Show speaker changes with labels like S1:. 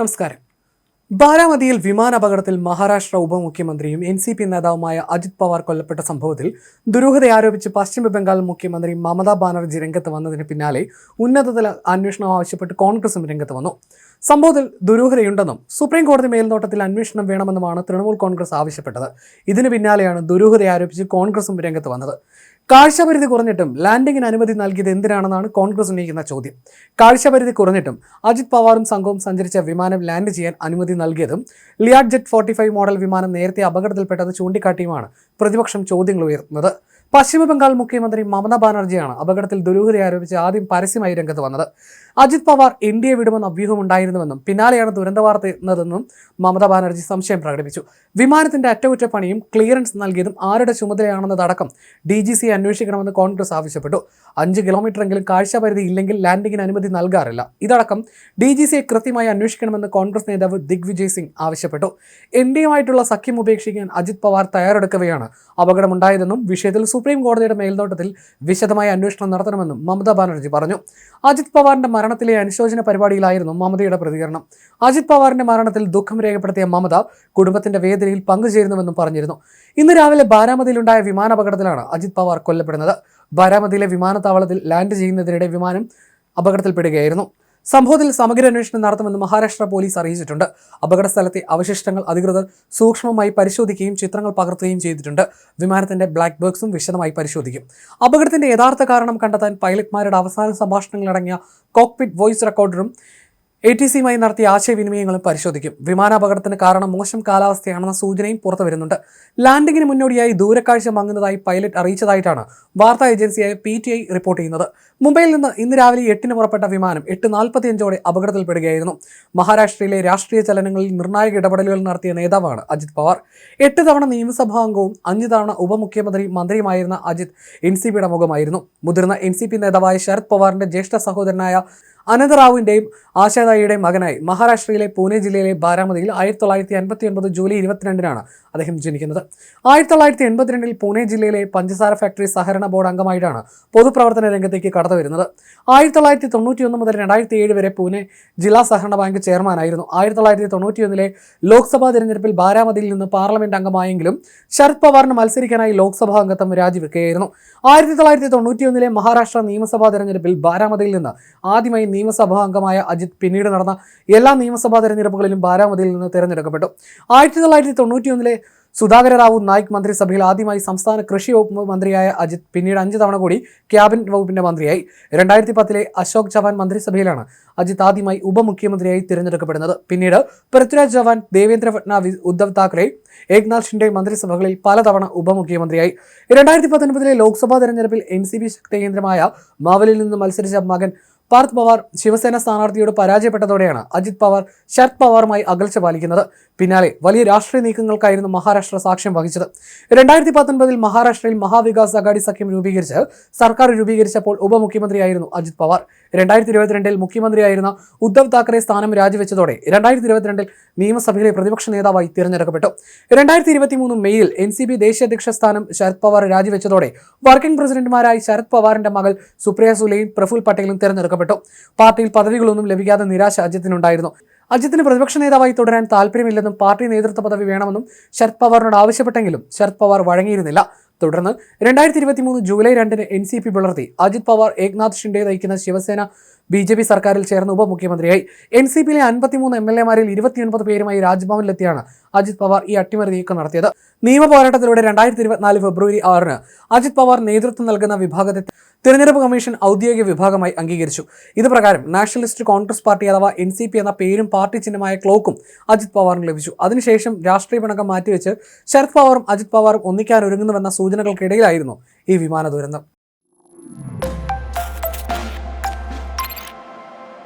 S1: നമസ്കാരം. ബാരാമതിയിൽ വിമാന അപകടത്തിൽ മഹാരാഷ്ട്ര ഉപമുഖ്യമന്ത്രിയും എൻ സി പി നേതാവുമായ അജിത് പവാർ കൊല്ലപ്പെട്ട സംഭവത്തിൽ ദുരൂഹത ആരോപിച്ച് പശ്ചിമ ബംഗാൾ മുഖ്യമന്ത്രി മമതാ ബാനർജി രംഗത്ത് വന്നതിന് പിന്നാലെ ഉന്നതതല അന്വേഷണം ആവശ്യപ്പെട്ട് കോൺഗ്രസും രംഗത്ത് വന്നു. സംഭവത്തിൽ ദുരൂഹതയുണ്ടെന്നും സുപ്രീം കോടതി മേൽനോട്ടത്തിൽ അന്വേഷണം വേണമെന്നുമാണ് തൃണമൂൽ കോൺഗ്രസ് ആവശ്യപ്പെട്ടത്. ഇതിന് പിന്നാലെയാണ് ദുരൂഹത ആരോപിച്ച് കോൺഗ്രസും രംഗത്ത് വന്നത്. കാഴ്ചപരിധി കുറഞ്ഞിട്ടും ലാൻഡിങ്ങിന് അനുമതി നൽകിയത് എന്തിനാണെന്നാണ് കോൺഗ്രസ് ഉന്നയിക്കുന്ന ചോദ്യം. കാഴ്ചപരിധി കുറഞ്ഞിട്ടും അജിത് പവാറും സംഘവും സഞ്ചരിച്ച വിമാനം ലാൻഡ് ചെയ്യാൻ അനുമതി നൽകിയതും ലിയാഡ് ജെറ്റ് ഫോർട്ടി മോഡൽ വിമാനം നേരത്തെ അപകടത്തിൽപ്പെട്ടത് ചൂണ്ടിക്കാട്ടിയുമാണ് പ്രതിപക്ഷം ചോദ്യങ്ങൾ ഉയർത്തുന്നത്. പശ്ചിമ ബംഗാൾ മുഖ്യമന്ത്രി മമതാ ബാനർജിയാണ് അപകടത്തിൽ ദുരൂഹത ആരോപിച്ച് ആദ്യം പരസ്യമായി രംഗത്ത് വന്നത്. അജിത് പവാർ ഇന്ത്യയെ വിടുമെന്ന അഭ്യൂഹമുണ്ടായിരുന്നുവെന്നും പിന്നാലെയാണ് ദുരന്ത വാർത്ത എന്നതെന്നും മമതാ ബാനർജി സംശയം പ്രകടിപ്പിച്ചു. വിമാനത്തിന്റെ അറ്റകുറ്റപ്പണിയും ക്ലിയറൻസ് നൽകിയതും ആരുടെ ചുമതലയാണെന്നതടക്കം ഡി ജി സി അന്വേഷിക്കണമെന്ന് കോൺഗ്രസ് ആവശ്യപ്പെട്ടു. അഞ്ച് കിലോമീറ്ററെങ്കിലും കാഴ്ചപരിധി ഇല്ലെങ്കിൽ ലാൻഡിങ്ങിന് അനുമതി നൽകാറില്ല. ഇതടക്കം ഡി ജി സിയെ കൃത്യമായി അന്വേഷിക്കണമെന്ന് കോൺഗ്രസ് നേതാവ് ദിഗ്വിജയ് സിംഗ് ആവശ്യപ്പെട്ടു. എൻ ഡി എമായിട്ടുള്ള സഖ്യം ഉപേക്ഷിക്കാൻ അജിത് പവാർ തയ്യാറെടുക്കവെയാണ് അപകടമുണ്ടായതെന്നും വിഷയത്തിൽ സുപ്രീം കോടതിയുടെ മേൽനോട്ടത്തിൽ വിശദമായ അന്വേഷണം നടത്തണമെന്നും മമതാ ബാനർജി പറഞ്ഞു. അജിത് പവാറിന്റെ മരണത്തിലെ അനുശോചന പരിപാടിയിലായിരുന്നു മമതയുടെ പ്രതികരണം. അജിത് പവാറിന്റെ മരണത്തിൽ ദുഃഖം രേഖപ്പെടുത്തിയ മമത കുടുംബത്തിന്റെ വേദനയിൽ പങ്കുചേരുന്നുവെന്നും പറഞ്ഞിരുന്നു. ഇന്ന് രാവിലെ ബാരാമതിയിലുണ്ടായ വിമാനാപകടത്തിലാണ് അജിത് പവാർ കൊല്ലപ്പെടുന്നത്. ബാരാമതിയിലെ വിമാനത്താവളത്തിൽ ലാൻഡ് ചെയ്യുന്നതിനിടെ വിമാനം അപകടത്തിൽപ്പെടുകയായിരുന്നു. സംഭവത്തിൽ സമഗ്ര അന്വേഷണം നടത്തുമെന്ന് മഹാരാഷ്ട്ര പോലീസ് അറിയിച്ചിട്ടുണ്ട്. അപകട സ്ഥലത്തെ അവശിഷ്ടങ്ങൾ അധികൃതർ സൂക്ഷ്മമായി പരിശോധിക്കുകയും ചിത്രങ്ങൾ പകർത്തുകയും ചെയ്തിട്ടുണ്ട്. വിമാനത്തിന്റെ ബ്ലാക്ക് ബോക്സും വിശദമായി പരിശോധിക്കും. അപകടത്തിന്റെ യഥാർത്ഥ കാരണം കണ്ടെത്താൻ പൈലറ്റ്മാരുടെ അവസാന സംഭാഷണങ്ങളടങ്ങിയ കോക്പിറ്റ് വോയിസ് റെക്കോർഡറും എ ടി സിയുമായി നടത്തിയ ആശയവിനിമയങ്ങളും പരിശോധിക്കും. വിമാനാപകടത്തിന് കാരണം മോശം കാലാവസ്ഥയാണെന്ന സൂചനയും പുറത്തു വരുന്നുണ്ട്. ലാൻഡിങ്ങിന് മുന്നോടിയായി ദൂരക്കാഴ്ച മങ്ങുന്നതായി പൈലറ്റ് അറിയിച്ചതായിട്ടാണ് വാർത്താ ഏജൻസിയായ പി ടി ഐ റിപ്പോർട്ട് ചെയ്യുന്നത്. മുംബൈയിൽ നിന്ന് ഇന്ന് രാവിലെ എട്ടിന് പുറപ്പെട്ട വിമാനം എട്ട് നാൽപ്പത്തിയഞ്ചോടെ അപകടത്തിൽപ്പെടുകയായിരുന്നു. മഹാരാഷ്ട്രയിലെ രാഷ്ട്രീയ ചലനങ്ങളിൽ നിർണായക ഇടപെടലുകൾ നടത്തിയ നേതാവാണ് അജിത് പവാർ. എട്ട് തവണ നിയമസഭാ അംഗവും അഞ്ച് തവണ ഉപമുഖ്യമന്ത്രി മന്ത്രിയുമായിരുന്ന അജിത് എൻ സി പിയുടെ മുഖമായിരുന്നു. മുതിർന്ന എൻ സി പി നേതാവായ ശരത് പവാറിന്റെ ജ്യേഷ്ഠ സഹോദരനായ അനന്തറാവുവിന്റെയും ആശാദായിയുടെയും മകനായി മഹാരാഷ്ട്രയിലെ പൂനെ ജില്ലയിലെ ബാരാമതിയിൽ ആയിരത്തി തൊള്ളായിരത്തി അൻപത്തി ഒൻപത് ജൂലൈ ഇരുപത്തിരണ്ടിനാണ് അദ്ദേഹം ജനിക്കുന്നത്. ആയിരത്തി തൊള്ളായിരത്തി എൺപത്തിരണ്ടിൽ പൂനെ ജില്ലയിലെ പഞ്ചസാര ഫാക്ടറി സഹകരണ ബോർഡ് അംഗമായിട്ടാണ് പൊതുപ്രവർത്തന രംഗത്തേക്ക് കടന്നു വരുന്നത്. ആയിരത്തി തൊള്ളായിരത്തി തൊണ്ണൂറ്റി ഒന്ന് മുതൽ രണ്ടായിരത്തി ഏഴ് വരെ പൂനെ ജില്ലാ സഹകരണ ബാങ്ക് ചെയർമാനായിരുന്നു. ആയിരത്തി തൊള്ളായിരത്തി തൊണ്ണൂറ്റിയൊന്നിലെ ലോക്സഭാ തിരഞ്ഞെടുപ്പിൽ ബാരാമതിയിൽ നിന്ന് പാർലമെന്റ് അംഗമായെങ്കിലും ശരത് പവാറിന് മത്സരിക്കാനായി ലോക്സഭാ അംഗത്വം രാജിവെക്കുകയായിരുന്നു. ആയിരത്തി തൊള്ളായിരത്തി തൊണ്ണൂറ്റിയൊന്നിലെ മഹാരാഷ്ട്ര നിയമസഭാ തെരഞ്ഞെടുപ്പിൽ ബാരാമതിയിൽ നിന്ന് ആദ്യമായി നിയമസഭാ അംഗമായ അജിത് പിന്നീട് നടന്ന എല്ലാ നിയമസഭാ തെരഞ്ഞെടുപ്പുകളിലും ബാരാമതിയിൽ നിന്ന് തിരഞ്ഞെടുക്കപ്പെട്ടു. ആയിരത്തി തൊള്ളായിരത്തി തൊണ്ണൂറ്റിയൊന്നിലെ സുധാകര റാവു നായിക് മന്ത്രിസഭയിൽ ആദ്യമായി സംസ്ഥാന കൃഷി വകുപ്പ് മന്ത്രിയായ അജിത് പിന്നീട് അഞ്ച് തവണ കൂടി ക്യാബിനറ്റ് വകുപ്പിന്റെ മന്ത്രിയായി. രണ്ടായിരത്തി പത്തിലെ അശോക് ചവാൻ മന്ത്രിസഭയിലാണ് അജിത് ആദ്യമായി ഉപമുഖ്യമന്ത്രിയായി തിരഞ്ഞെടുക്കപ്പെടുന്നത്. പിന്നീട് പൃഥ്വിരാജ് ചവാൻ ദേവേന്ദ്ര ഫട്നാവിസ് ഉദ്ധവ് താക്കറെ ഏക്നാഥ് ഷിൻഡെ മന്ത്രിസഭകളിൽ പലതവണ ഉപമുഖ്യമന്ത്രിയായി. രണ്ടായിരത്തി പത്തൊൻപതിലെ ലോക്സഭാ തെരഞ്ഞെടുപ്പിൽ എൻ സി ബി ശക്തി കേന്ദ്രമായ മാവലിൽ നിന്ന് മത്സരിച്ച മകൻ പാർത്ത് പവാർ ശിവസേന സ്ഥാനാർത്ഥിയോട് പരാജയപ്പെട്ടതോടെയാണ് അജിത് പവാർ ശരത് പവാറുമായി അകൽച്ച പാലിക്കുന്നത്. പിന്നാലെ വലിയ രാഷ്ട്രീയ നീക്കങ്ങൾക്കായിരുന്നു മഹാരാഷ്ട്ര സാക്ഷ്യം വഹിച്ചത്. രണ്ടായിരത്തി പത്തൊൻപതിൽ മഹാരാഷ്ട്രയിൽ മഹാവികാസ് അഗാഡി സഖ്യം രൂപീകരിച്ച് സർക്കാർ രൂപീകരിച്ചപ്പോൾ ഉപമുഖ്യമന്ത്രിയായിരുന്നു അജിത് പവാർ. രണ്ടായിരത്തി ഇരുപത്തിരണ്ടിൽ മുഖ്യമന്ത്രിയായിരുന്ന ഉദ്ധവ് താക്കറെ സ്ഥാനം രാജിവെച്ചതോടെ രണ്ടായിരത്തി ഇരുപത്തിരണ്ടിൽ നിയമസഭയിലെ പ്രതിപക്ഷ നേതാവായി തിരഞ്ഞെടുക്കപ്പെട്ടു. രണ്ടായിരത്തി ഇരുപത്തി മൂന്ന് മെയ്യിൽ എൻ സി ബി ദേശീയ അധ്യക്ഷ സ്ഥാനം ശരത് പവാർ രാജിവെച്ചതോടെ വർക്കിംഗ് പ്രസിഡന്റുമാരായി ശരത് പവാറിന്റെ മകൾ സുപ്രിയ സുലെയും പ്രഫുൽ പട്ടേലും തിരഞ്ഞെടുക്കപ്പെട്ടു. പാർട്ടിയിൽ പദവികളൊന്നും ലഭിക്കാതെ നിരാശ അജിത്തിനുണ്ടായിരുന്നു. അജിത്തിന് പ്രതിപക്ഷ നേതാവായി തുടരാൻ താല്പര്യമില്ലെന്നും പാർട്ടി നേതൃത്വ പദവി വേണമെന്നും ശരത് പവാറിനോട് ആവശ്യപ്പെട്ടെങ്കിലും ശരത് പവാർ വഴങ്ങിയിരുന്നില്ല. തുടർന്ന് രണ്ടായിരത്തി ഇരുപത്തി മൂന്ന് ജൂലൈ രണ്ടിന് എൻ സി പി പുലർത്തി അജിത് പവാർ ഏക്നാഥ് ഷിൻഡെ നയിക്കുന്ന ശിവസേന ബി ജെ പി സർക്കാരിൽ ചേർന്ന ഉപമുഖ്യമന്ത്രിയായി. എൻ സി പിയിലെ അൻപത്തിമൂന്ന് എം എൽ എമാരിൽ ഇരുപത്തിയൊൻപത് പേരുമായി രാജ്ഭവനിലെത്തിയാണ് അജിത് പവാർ ഈ അട്ടിമറി നീക്കം നടത്തിയത്. നിയമ പോരാട്ടത്തിലൂടെ രണ്ടായിരത്തി ഇരുപത്തിനാല് ഫെബ്രുവരി ആറിന് അജിത് പവാർ നേതൃത്വം നൽകുന്ന വിഭാഗത്തെ തിരഞ്ഞെടുപ്പ് കമ്മീഷൻ ഔദ്യോഗിക വിഭാഗമായി അംഗീകരിച്ചു. ഇത് പ്രകാരം നാഷണലിസ്റ്റ് കോൺഗ്രസ് പാർട്ടി അഥവാ എൻ സി പി എന്ന പേരും പാർട്ടി ചിഹ്നമായ ക്ലോക്കും അജിത് പവാറിന് ലഭിച്ചു. അതിനുശേഷം രാഷ്ട്രീയ പിണക്കം മാറ്റിവെച്ച് ശരത് പവാറും അജിത് പവാറും ഒന്നിക്കാൻ ഒരുങ്ങുന്നുവെന്ന സൂചനകൾക്കിടയിലായിരുന്നു ഈ വിമാന ദുരന്തം